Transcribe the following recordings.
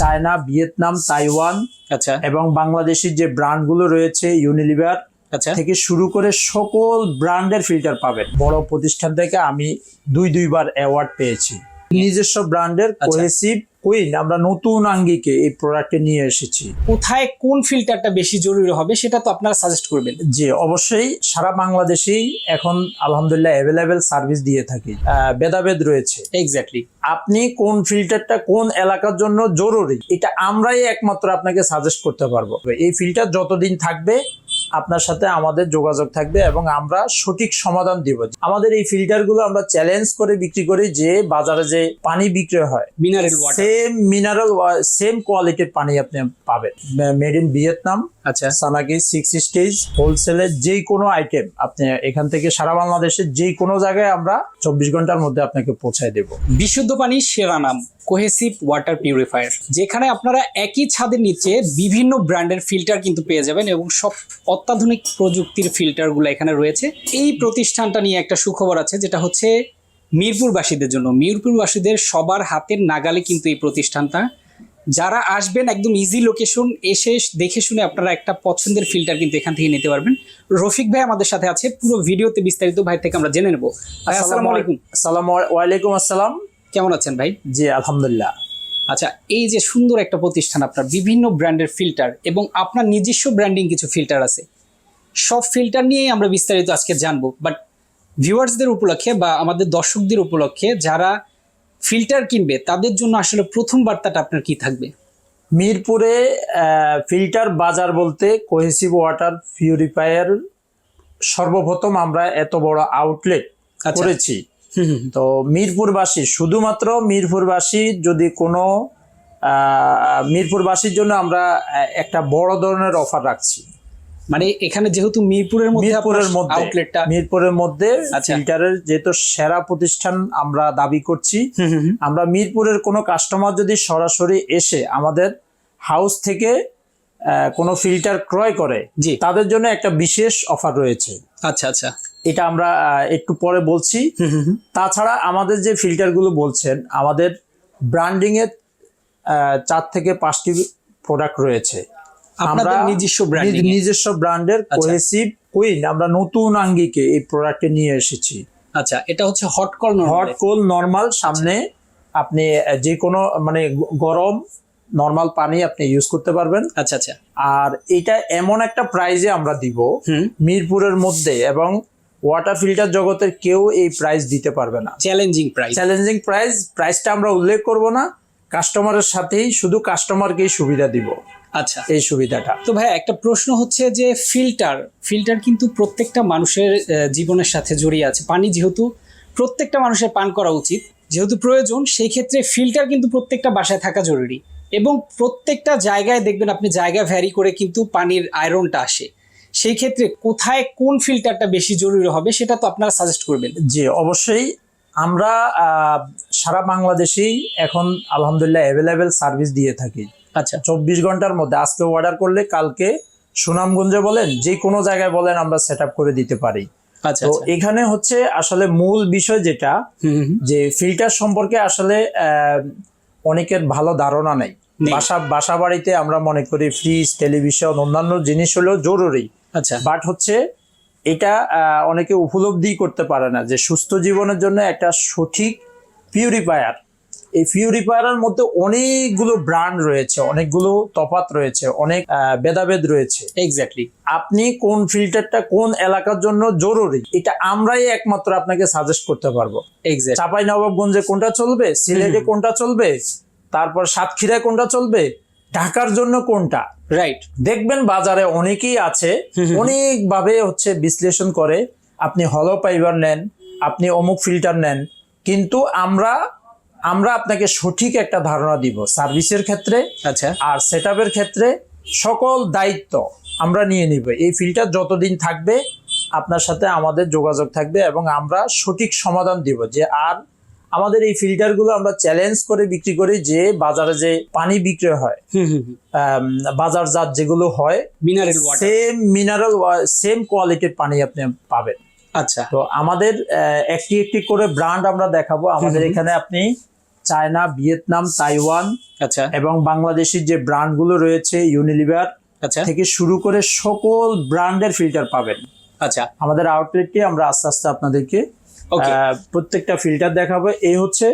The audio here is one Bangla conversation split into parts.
চায়না ভিয়েতনাম তাইওয়ান আচ্ছা। এবং বাংলাদেশের যে ব্র্যান্ডগুলো রয়েছে ইউনিলিভার আচ্ছা। থেকে শুরু করে সকল ব্র্যান্ডের ফিল্টার পাবেন। বড় প্রতিষ্ঠান থেকে আমি দুই দুইবার অ্যাওয়ার্ড পেয়েছি। নিজস্ব ব্র্যান্ডের আচ্ছা। কোহেসিভ কুইন আমরা নতুন আঙ্গিকে এই প্রোডাক্টে নিয়ে এসেছি। কোথায় কোন ফিল্টারটা বেশি জরুরি হবে সেটা তো আপনারা সাজেস্ট করবেন। জি অবশ্যই সারা বাংলাদেশেই এখন আলহামদুলিল্লাহ অ্যাভেলেবেল সার্ভিস দিয়ে থাকি। ভেদাভেদ রয়েছে। এক্স্যাক্টলি আপনি কোন ফিল্টারটা কোন এলাকার জন্য জরুরি এটা আমরাই একমাত্র আপনাকে সাজেস্ট করতে পারব। এই ফিল্টার যতদিন থাকবে আপনার সাথে আমাদের যোগাযোগ থাকবে এবং আমরা সঠিক সমাধান দিব। আমাদের এই ফিল্টারগুলো আমরা চ্যালেঞ্জ করে বিক্রি করি যে বাজারে যে পানি বিক্রি হয় মিনারেল সেম মিনারেল সেম কোয়ালিটির পানি আপনি পাবেন। মেড ইন ভিয়েতনাম আচ্ছা। সানাকি সিক্স স্টেজ হোলসেলের যে কোনো আইটেম আপনি এখান থেকে সারা বাংলাদেশের যে কোনো জায়গায় আমরা চব্বিশ ঘণ্টার মধ্যে আপনাকে পৌঁছায় দেব। বিশুদ্ধ পানি সেরা নাম কোহেসিভ ওয়াটার পিউরিফায়ার যেখানে আপনারা একই ছাদের নিচে বিভিন্ন ব্র্যান্ডের ফিল্টার কিন্তু পেয়ে যাবেন এবং সব অত্যাধুনিক প্রযুক্তির ফিল্টারগুলো এখানে রয়েছে। এই প্রতিষ্ঠানটা নিয়ে একটা সুখবর আছে, যেটা হচ্ছে মিরপুরবাসীদের জন্য। মিরপুরবাসীদের সবার হাতের নাগালে কিন্তু এই প্রতিষ্ঠানটা। যারা আসবেন একদম ইজি লোকেশন এসে দেখে শুনে আপনারা একটা পছন্দের ফিল্টার কিন্তু এখান থেকে নিতে পারবেন। রফিক ভাই আমাদের সাথে আছে পুরো ভিডিওতে বিস্তারিত ভাই থেকে আমরা জেনে নেব। ভাই, আসসালামু আলাইকুম। সালাম ওয়ালাইকুম আসসালাম। কেমন আছেন ভাই? জি আলহামদুলিল্লাহ। আচ্ছা এই যে সুন্দর একটা প্রতিষ্ঠান আপনার বিভিন্ন ব্র্যান্ডের ফিল্টার এবং আপনার নিজস্ব ব্র্যান্ডিং কিছু ফিল্টার আছে। সব ফিল্টার নিয়েই আমরা বিস্তারিত আজকে জানব বাট ভিউয়ার্সদের উপলক্ষে বা আমাদের দর্শকদের উপলক্ষে যারা ফিল্টার কিনবে তাদের জন্য আসলে প্রথম বার্তাটা আপনার কি থাকবে? মিরপুরে ফিল্টার বাজার বলতে কোহেসিভ ওয়াটার পিউরিফায়ার সর্বপ্রথম আমরা এত বড় আউটলেট আচ্ছা। করেছি। তো মিরপুরবাসী শুধুমাত্র মিরপুরবাসী যদি কোনো মিরপুরবাসীর জন্য আমরা একটা বড় ধরনের অফার রাখছি। মানে এখানে যেহেতু মিরপুরের মধ্যে মিরপুরের মধ্যে আউটলেটটা মিরপুরের মধ্যে আচ্ছা। ফিল্টারের যেহেতু সেরা প্রতিষ্ঠান আমরা দাবি করছি আমরা মিরপুরের কোনো কাস্টমার যদি সরাসরি এসে আমাদের হাউস থেকে কোনো ফিল্টার ক্রয় করে জি। তাদের জন্য একটা বিশেষ অফার রয়েছে। আচ্ছা আচ্ছা। এটা আমরা একটু পরে বলছি। তাছাড়া আমাদের যে ফিল্টারগুলো বলছেন আমাদের ব্র্যান্ডিং এর চার থেকে পাঁচটি প্রোডাক্ট রয়েছে। আপনাদের নিজস্ব ব্র্যান্ডিং নিজ- নিজস্ব ব্র্যান্ডের আচ্ছা। কোহেসিভ কুইন আমরা নতুন আঙ্গিকে এই প্রোডাক্টে নিয়ে এসেছি। আচ্ছা এটা হচ্ছে hot corner hot cold normal সামনে আপনি যে কোনো মানে গরম নর্মাল পানি আপনি ইউজ করতে পারবেন। আচ্ছা আচ্ছা। আর এটা এমন একটা প্রাইজে আমরা দিব মিরপুরের মধ্যে এবং ওয়াটার ফিল্টার জগতের কেউ এই প্রাইস দিতে পারবে না। চ্যালেঞ্জিং প্রাইস চ্যালেঞ্জিং প্রাইস প্রাইসটা আমরা উল্লেখ করব না। কাস্টমারের সাথেই শুধু কাস্টমারকেই সুবিধা দিব। আচ্ছা। এই সুবিধাটা। তো ভাই একটা প্রশ্ন হচ্ছে যে ফিল্টার ফিল্টার কিন্তু প্রত্যেকটা মানুষের জীবনের সাথে জড়িয়ে আছে। পানি যেহেতু প্রত্যেকটা মানুষের পান করা উচিত যেহেতু প্রয়োজন সেই ক্ষেত্রে ফিল্টার কিন্তু প্রত্যেকটা বাসায় থাকা জরুরি। এবং প্রত্যেকটা জায়গায় দেখবেন আপনি জায়গা ভ্যারি করে কিন্তু পানির আয়রনটা আসে। সেই ক্ষেত্রে কোথায় কোন ফিল্টারটা বেশি জরুরি হবে সেটা তো আপনারা সাজেস্ট করবেন। জি অবশ্যই। আমরা সারা বাংলাদেশেই এখন আলহামদুলিল্লাহ অ্যাভেলেবেল সার্ভিস দিয়ে থাকি। আচ্ছা। চব্বিশ ঘণ্টার মধ্যে। আজকে অর্ডার করলে কালকে সুনামগঞ্জে বলেন যে কোনো জায়গায় বলেন আমরা সেট করে দিতে পারি। আচ্ছা তো আচ্ছা। এখানে হচ্ছে আসলে মূল বিষয় যেটা। যে ফিল্টার সম্পর্কে আসলে অনেকের ভালো ধারণা নেই। বাসা বাসা বাড়িতে আমরা মনে করি ফ্রিজ টেলিভিশন অন্যান্য জিনিস হলেও জরুরি। আচ্ছা। বাট হচ্ছে এটা আহ, অনেকে উপলব্ধি করতে পারে না যে সুস্থ জীবনের জন্য একটা সঠিক পিউরিফায়ার এই পিউরিফায়ারের মধ্যে অনেকগুলো ব্র্যান্ড রয়েছে অনেকগুলো তফাত রয়েছে অনেক ভেদাভেদ রয়েছে। এক্স্যাক্টলি আপনি কোন ফিল্টারটা কোন এলাকার জন্য জরুরি এটা আমরাই একমাত্র আপনাকে সাজেস্ট করতে পারব। এক্স্যাক্ট চাপাই নবাবগঞ্জে কোনটা চলবে সিলেটে কোনটা চলবে তারপর সাতক্ষীরায় কোনটা চলবে ঢাকার জন্য কোনটা? রাইট দেখবেন বাজারে অনেকেই আছে অনেকভাবে হচ্ছে বিশ্লেষণ করে আপনি হলো ফাইবার নেন আপনি অমুক ফিল্টার নেন কিন্তু আমরা আমরা আপনাকে সঠিক একটা ধারণা দিব সার্ভিসের ক্ষেত্রে আচ্ছা। আর সেট ক্ষেত্রে সকল দায়িত্ব আমরা নিয়ে নিব। এই ফিল্টার যতদিন থাকবে আপনার সাথে আমাদের যোগাযোগ থাকবে এবং আমরা সঠিক সমাধান দিব যে আর আমাদের এই ফিল্টারগুলো আমরা চ্যালেঞ্জ করে বিক্রি করি যে বাজারে যে পানি বিক্রি হয় বাজারজাত যেগুলো হয় mineral water same mineral same কোয়ালিটির পানি আপনি পাবেন। আচ্ছা। তো আমাদের একটি একটি করে ব্র্যান্ড আমরা দেখাবো। আমাদের এখানে আপনি চায়না ভিয়েতনাম তাইওয়ান আচ্ছা। এবং বাংলাদেশের যে ব্র্যান্ডগুলো রয়েছে ইউনিলিভার আচ্ছা। থেকে শুরু করে সকল ব্র্যান্ডের ফিল্টার পাবেন। আচ্ছা। আমাদের আউটলেটটি আমরা আস্তে আস্তে আপনাদেরকে ওকে প্রত্যেকটা ফিল্টার দেখাবো। এই হচ্ছে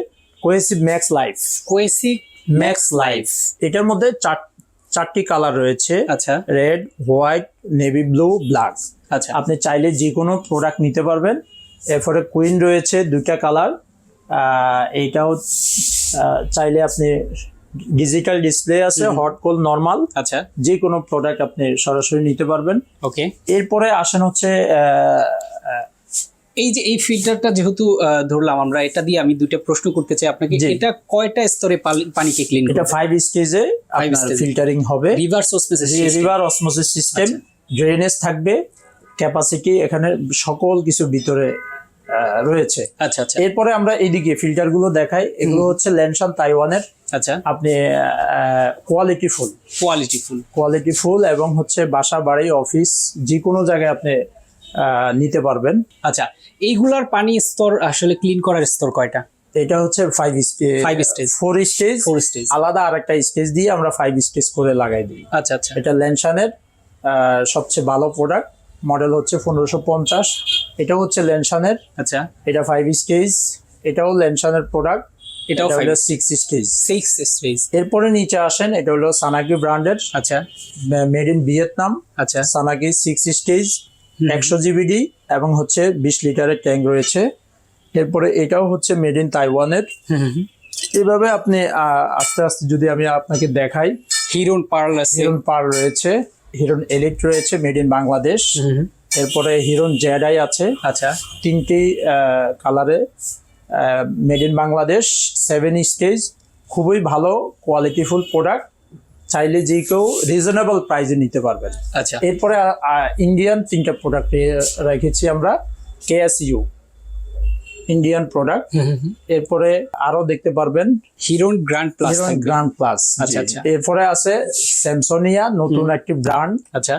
কোয়েসিভ ম্যাক্স লাইফ কোয়েসিক ম্যাক্স লাইফ এটার মধ্যে চার চারটি কালার রয়েছে। আচ্ছা। Red white navy blue black আচ্ছা। আপনি চাইলে যে কোনো প্রোডাক্ট নিতে পারবেন। এরপরে কুইন রয়েছে দুইটা কালার। এইটাও চাইলে আপনি ডিজিটাল ডিসপ্লে আছে হট কোল নর্মাল আচ্ছা। যে কোনো প্রোডাক্ট আপনি সরাসরি নিতে পারবেন। ওকে এরপরে আসেন হচ্ছে এই যে এই ফিল্টারটা যেহেতু ধরলাম আমরা এটা দিয়ে আমি দুইটা প্রশ্ন করতে চাই আপনাকে। এটা কয়টা স্তরে পানিকে ক্লিন এটা ফাইভ স্টেজে আপনার ফিল্টারিং হবে। Reverse osmosis river osmosis system drainage থাকবে ক্যাপাসিটি এখানে সকল কিছু ভিতরে রয়েছে। আচ্ছা আচ্ছা। এরপরে আমরা এইদিকে ফিল্টারগুলো দেখাই। এগুলো হচ্ছে ল্যানসান তাইওয়ানের আচ্ছা। আপনি quality full. Quality full. Quality full এবং হচ্ছে বাসা বাড়ি অফিস যে কোনো জায়গায় আপনি আহ, নিতে পারবেন। আচ্ছা এইগুলার পানি স্তর আসলে ক্লিন করার স্তর কয়টা? এটা হচ্ছে five stage five stage four stage four stage আলাদা আরেকটা স্টেজ দিয়ে আমরা ফাইভ স্টেজ করে লাগাই দিই। আচ্ছা আচ্ছা। এটা ল্যানসানের আহ, সবচেয়ে ভালো প্রোডাক্ট মডেল হচ্ছে পনেরোশো পঞ্চাশ। এটা হচ্ছে ল্যানসানের আচ্ছা। এটা ফাইভ স্টেজ এটাও ল্যানসানের প্রোডাক্ট এটাও এটা হলো সিক্স স্টেজ সিক্স স্টেজ এরপরে নিচে আসেন এটা হলো সানাকি ব্র্যান্ডের আচ্ছা। মেড ইন ভিয়েতনাম আচ্ছা। সানাকি সিক্স স্টেজ। একশো জিবিডি এবং হচ্ছে বিশ লিটারের ট্যাঙ্ক রয়েছে। এরপরে এটাও হচ্ছে মেড ইন তাইওয়ানের। এভাবে আপনি আহ, আস্তে আস্তে যদি আমি আপনাকে দেখাই। হিরোন পার্ল হিরন পার রয়েছে। হিরন এলিট রয়েছে মেড ইন বাংলাদেশ। এরপরে হিরন জেডাই আছে। আচ্ছা। তিনটি কালারে made in Bangladesh seven stage খুবই ভালো কোয়ালিটিফুল প্রোডাক্ট চাইলে যে কেউ রিজনেবল প্রাইসে নিতে পারবেন। আচ্ছা। এরপরে ইন্ডিয়ান তিনটা প্রোডাক্ট রেখেছি আমরা কেএসইউ ইন্ডিয়ান প্রোডাক্ট। এরপরে আরও দেখতে পারবেন Hiron grand plus Hiron grand plus আচ্ছা, আচ্ছা। এরপরে আছে স্যামসোনিয়া নতুন একটি ব্র্যান্ড আচ্ছা।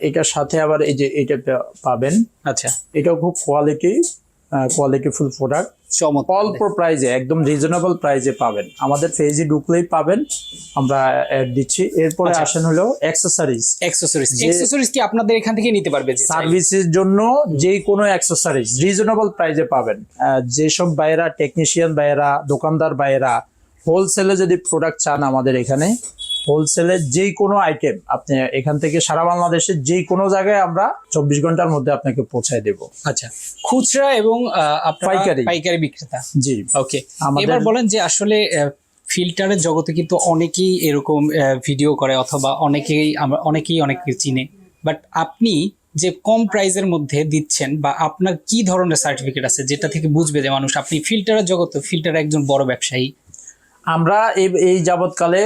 এটার সাথে আবার এই যে এটা পাবেন। আচ্ছা। এটাও খুব কোয়ালিটি কোয়ালিটিফুল প্রোডাক্ট অল্প প্রাইজে একদম রিজনেবল প্রাইজে পাবেন। আমাদের পেজে ঢুকলেই পাবেন। আমরা অ্যাড দিচ্ছি। এরপরে আচ্ছা। আসেন হলো অ্যাক্সেসরিজ অ্যাক্সেসরিজ অ্যাক্সেসরিজ কি আপনাদের এখান থেকে নিতে পারবে? সার্ভিসের জন্য যে কোনো অ্যাক্সেসরিজ রিজনেবল প্রাইজে পাবেন। যেসব বাইরা টেকনিশিয়ান বাইরা দোকানদার বাইরা হোলসেলে যদি প্রোডাক্ট চান আমাদের এখানে হোলসেলে যে কোনো আইটেম আপনি এখান থেকে সারা বাংলাদেশের যে কোনো জায়গায় আমরা চব্বিশ ঘণ্টার মধ্যে আপনাকে পৌঁছায় দেব। আচ্ছা খুচরা এবং পাইকারি। পাইকারি বিক্রেতা? জি। ওকে আমাদের- এবার বলেন যে আসলে ফিল্টারের জগতে কিন্তু অনেকেই এরকম ভিডিও করে অথবা অনেকেই আমরা অনেকেই অনেকে চিনে। বাট আপনি যে কম প্রাইসের মধ্যে দিচ্ছেন বা আপনার কি ধরনের সার্টিফিকেট আছে যেটা থেকে বুঝবে যে মানুষ আপনি ফিল্টারের জগতে ফিল্টার একজন বড় ব্যবসায়ী আমরা এই এই যাবৎকালে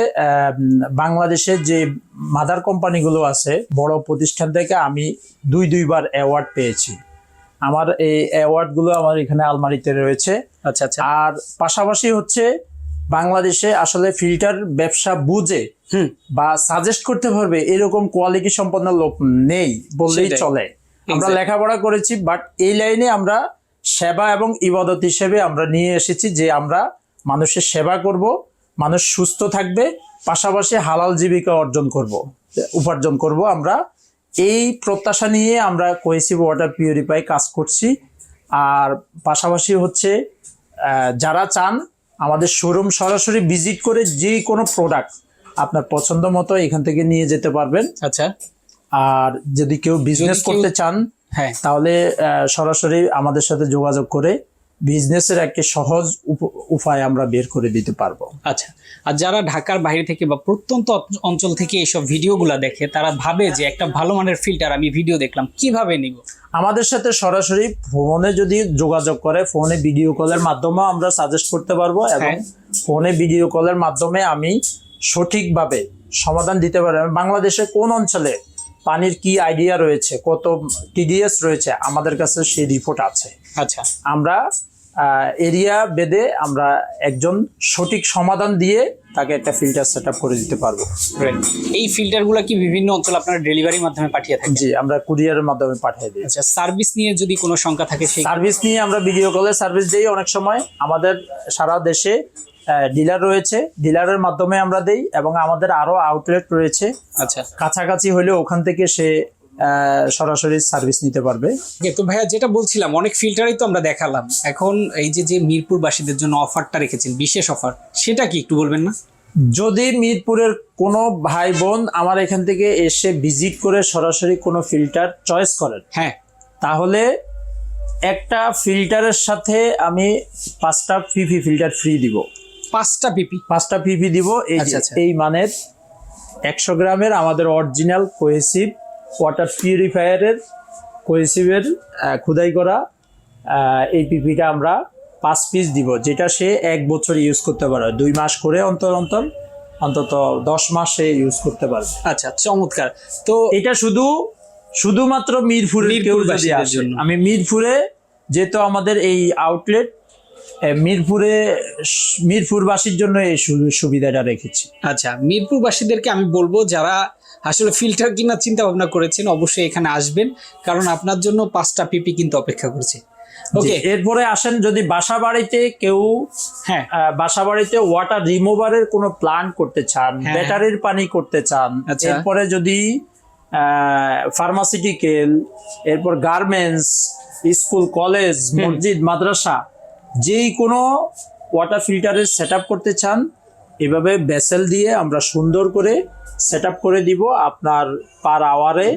বাংলাদেশের যে মাদার কোম্পানিগুলো আছে বড় প্রতিষ্ঠান থেকে আমি দুই দুইবার অ্যাওয়ার্ড পেয়েছি। আমার এই অ্যাওয়ার্ডগুলো আমার এখানে আলমারিতে রয়েছে। আচ্ছা আচ্ছা। আর পাশাপাশি হচ্ছে বাংলাদেশে আসলে ফিল্টার ব্যবসা বুঝে হুম। বা সাজেস্ট করতে পারবে এরকম কোয়ালিটি সম্পন্ন লোক নেই বললেই চলে। আমরা লেখাপড়া করেছি বাট এই লাইনে আমরা সেবা এবং ইবাদত হিসেবে আমরা নিয়ে এসেছি যে আমরা মানুষের সেবা করব মানুষ সুস্থ থাকবে পাশাপাশি হালাল জীবিকা অর্জন করব উপার্জন করব আমরা। এই প্রত্যাশা নিয়ে আমরা কোয়েসিভ ওয়াটার পিউরিফাই কাজ করছি। আর পাশাপাশি হচ্ছে যারা চান আমাদের শোরুম সরাসরি ভিজিট করে যে কোনো প্রোডাক্ট আপনার পছন্দ মতো এখান থেকে নিয়ে যেতে পারবেন। আচ্ছা। আর যদি কেউ বিজনেস করতে চান হ্যাঁ। তাহলে সরাসরি আমাদের সাথে যোগাযোগ করে বিজনেসের একটি সহজ উপ- উপায় আমরা বের করে দিতে পারব। আচ্ছা আর যারা ঢাকার বাইরে থেকে বা প্রত্যন্ত অঞ্চল থেকে এইসব ভিডিওগুলো দেখে তারা ভাবে যে একটা ভালো মানের ফিল্টার আমি ভিডিও দেখলাম কীভাবে নিব? আমাদের সাথে সরাসরি ফোনে যদি যোগাযোগ করে ফোনে ভিডিও কলের মাধ্যমে আমরা সাজেস্ট করতে পারব এবং হ্যাঁ। ফোনে ভিডিও কলের মাধ্যমে আমি সঠিকভাবে সমাধান দিতে পারব। বাংলাদেশের কোন অঞ্চলে পানির কি আইডিয়া রয়েছে কত টিডিএস রয়েছে আমাদের কাছে সেই রিপোর্ট আছে। আচ্ছা। আমরা এরিয়া বেদে আমরা একজন সঠিক সমাধান দিয়ে তাকে একটা ফিল্টার সেট করে দিতে পারব. এই ফিল্টারগুলো কি বিভিন্ন অঞ্চল আপনারা ডেলিভারির মাধ্যমে পাঠিয়ে থাকেন? জি আমরা কুরিয়ারের মাধ্যমে পাঠিয়ে দিই। আচ্ছা সার্ভিস নিয়ে যদি কোনো সংখ্যা থাকে সেই সার্ভিস নিয়ে আমরা ভিডিও কলে সার্ভিস দিই অনেক সময়। আমাদের সারা দেশে ডিলার রয়েছে। ডিলারের মাধ্যমে আমরা দেই এবং আমাদের আরও আউটলেট রয়েছে। আচ্ছা। কাছাকাছি হলে ওখান থেকে সে সরাসরি সার্ভিস নিতে পারবে। তো ভাইয়া যেটা বলছিলাম অনেক ফিল্টারই তো আমরা দেখালাম। এখন এই যে যে মিরপুরবাসীদের জন্য অফারটা রেখেছেন বিশেষ অফার সেটা কি একটু বলবেন না? যদি মিরপুরের কোনো ভাই বোন আমার এখান থেকে এসে ভিজিট করে সরাসরি কোনো ফিল্টার চয়েস করেন হ্যাঁ। তাহলে একটা ফিল্টারের সাথে আমি পাঁচটা পিপি ফিল্টার ফ্রি দিব। পাঁচটা পিপি পাঁচটা পিপি দিব আচ্ছা, আচ্ছা। এই মানের একশো গ্রামের আমাদের অরিজিনাল কোহেসিভ ওয়াটার পিউরিফায়ারের কোহেসিভের খুদাই করা এই পিপিটা আমরা পাঁচ পিস দিব যেটা সে এক বছর ইউজ করতে পারে দুই মাস করে অন্তর অন্তর অন্তত দশ মাস সে ইউজ করতে পারবে। আচ্ছা চমৎকার। তো এটা শুধু শুধুমাত্র মিরপুরের কেউ। আমি মিরপুরে যেহেতু আমাদের এই আউটলেট মিরপুরে মিরপুরবাসীর জন্য এই সুবিধাটা রেখেছি। আচ্ছা মিরপুরবাসীদেরকে আমি বলব যারা আসলে ফিল্টার কেনার চিন্তা ভাবনা করেছেন অবশ্যই এখানে আসবেন। কারণ আপনার জন্য পাঁচটা পিপি কিন্তু অপেক্ষা করছে। ওকে এরপরে আসেন যদি বাসা বাড়িতে কেউ হ্যাঁ। বাসা বাড়িতে ওয়াটার রিমুভারের কোনো প্ল্যান করতে চান হ্যাঁ। ব্যাটারির পানি করতে চান আচ্ছা। এরপরে যদি ফার্মাসিউটিক্যাল এরপর গার্মেন্টস স্কুল কলেজ মসজিদ মাদ্রাসা যেই কোনো ওয়াটার ফিল্টারের সেট করতে চান, এভাবে বেসেল দিয়ে আমরা সুন্দর করে সেট করে দিব আপনার পার আওয়ারে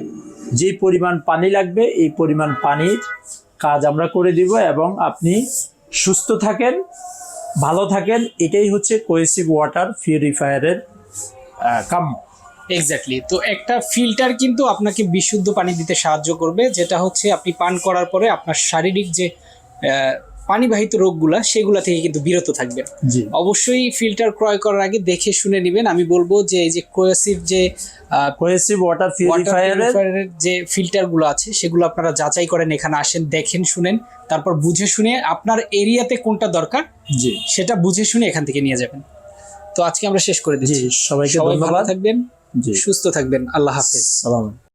যে পরিমাণ পানি লাগবে, এই পরিমাণ পানির কাজ আমরা করে দিব এবং আপনি সুস্থ থাকেন, ভালো থাকেন। এটাই হচ্ছে কোয়েসিভ ওয়াটার পিউরিফায়ারের কাম্য। এক্স্যাক্টলি তো একটা ফিল্টার কিন্তু আপনাকে বিশুদ্ধ পানি দিতে সাহায্য করবে, যেটা হচ্ছে আপনি পান করার পরে আপনার শারীরিক যে পানিবাহিত রোগগুলা সেগুলা থেকে কিন্তু বিরত থাকবেন। অবশ্যই ফিল্টার ক্রয় করার আগে দেখে শুনে নেবেন। আমি বলব যে এই যে ক্রোয়েসিভ যে আহ, ওয়াটার পিউরিফায়ারের যে ফিল্টারগুলো আছে সেগুলো আপনারা যাচাই করেন এখানে আসেন দেখেন শুনেন। তারপর বুঝে শুনে আপনার এরিয়াতে কোনটা দরকার জি। সেটা বুঝে শুনে এখান থেকে নিয়ে যাবেন। তো আজকে আমরা শেষ করে দিচ্ছি। সবাইকে সবাই ভালো ধন্যবাদ। থাকবেন সুস্থ থাকবেন। আল্লাহ হাফেজ। সালাম